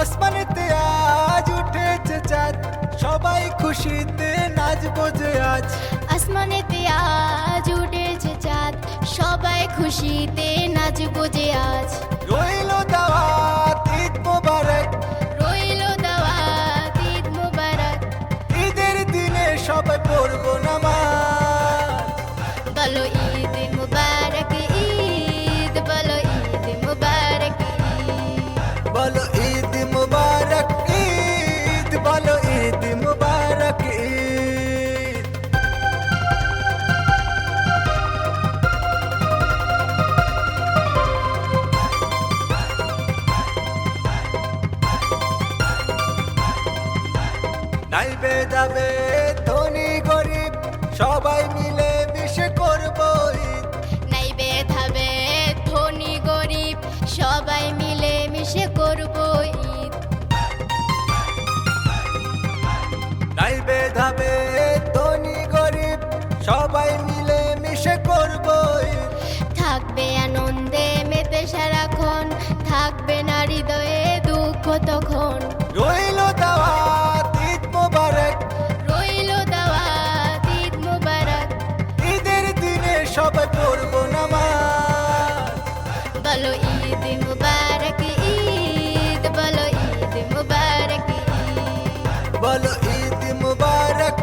আসমানেতে আজ উঠেছে চাঁদ। সবাই খুশিতে নাচবো যে আজ। আসমানেতে আজ উঠেছে চাঁদ। সবাই খুশিতে নাচবো যে আজ। রইল দাওয়াত ঈদ মোবারক। রইল দাওয়াত ঈদ মোবারক। ঈদের দিনে সবাই পড়ব নামাজ। বলো ঈদ মোবারক ঈদ বলো ঈদ মোবারক ঈদ। বলো ঈদ নাইবে যাবে ধনী গরিব সবাই মিলে মুবারক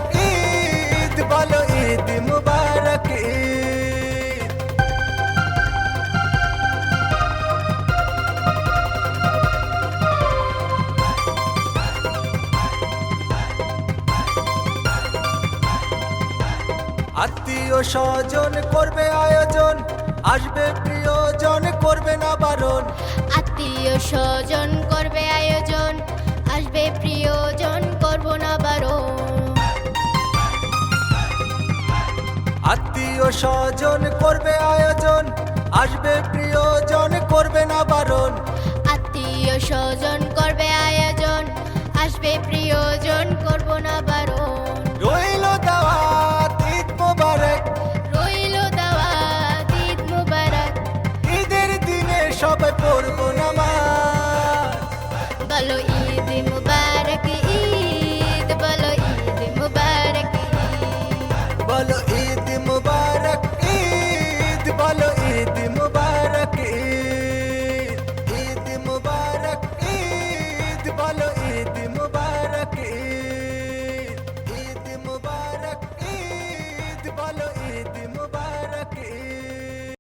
আত্মীয় স্বজন করবে আয়োজন, আসবে প্রিয়জন করবে না বারণ আত্মীয় স্বজন করবে আয়োজন, আসবে প্রিয়জন আত্মীয় স্বজন, করবে আয়োজন। আসবে প্রিয়জন, করবে না বারণ। আত্মীয় স্বজন, করবে আয়োজন। আসবে প্রিয়জন, করব না